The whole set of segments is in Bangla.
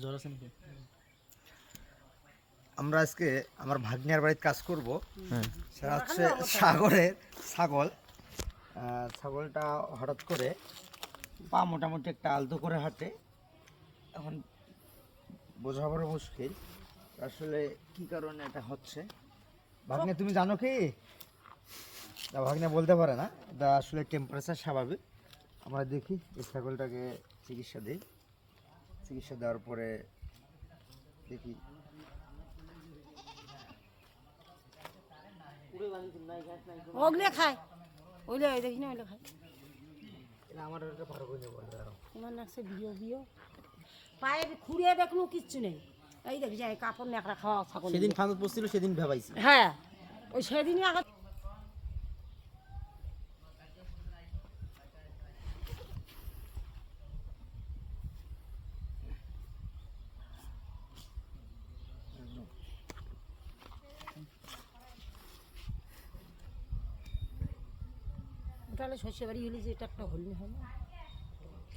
জ্বর আছে নাকি? আমরা আজকে আমার ভাগ্নিয়ার বাড়িতে কাজ করব। হ্যাঁ। সেটা হচ্ছে সাগরের ছাগল। ছাগলটা হঠাৎ করে পা মোটামুটি একটা আলতো করে হাঁটে। এখন বোঝা বড় মুশকিল। আসলে কি কারণে এটা হচ্ছে? ভাগ্নে তুমি জানো কি? ভাগ্নে বলতে পারে না। এটা আসলে টেম্পারেচার স্বাভাবিক। আমরা দেখি এই ছাগলটাকে চিকিৎসা দিই। চিকিৎসা দেওয়ার পরে দেখি ওগুলো খায়। ওইলে দেখি না ওইলে খায়। এটা আমার একটা ভালো করে নেব দাঁড়াও। তোমার নাকছে বিয়ে বিয়ে পায়ে খুঁড়িয়ে দেখল কিচ্ছু নেই। এই দেখি যাই কাপড় ন্যাকড়া খাওয়া সেদিন ফাঁদ পড়ছিল সেদিন ভেবাইছি। হ্যাঁ ওই সেদিনই আগে তাহলে শস্য বাড়ি হলে যে এটা একটা হলি হয় না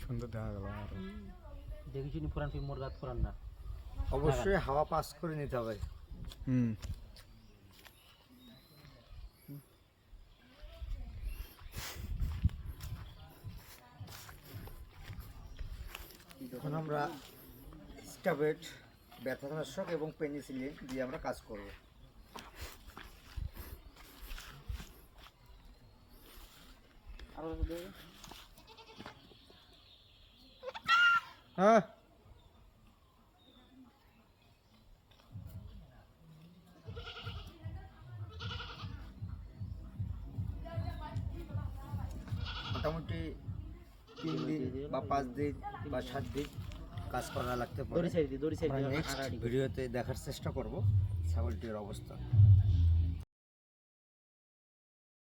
সুন্দর দেখা গেল আর দেখি শুনি পুরান ফিল্ম মোর গাত পুরান না। অবশ্যই হাওয়া পাস করে নিতে হবে। হুম। এখন আমরা স্টাবেট ব্যথানাশক এবং পেনিসিলিন দিয়ে আমরা কাজ করব। হ্যাঁ। মোটামুটি তিন দিন বা পাঁচ দিন বা সাত দিন কাজ করা লাগতে পারে। ভিডিওতে দেখার চেষ্টা করব ছাগলটির অবস্থা।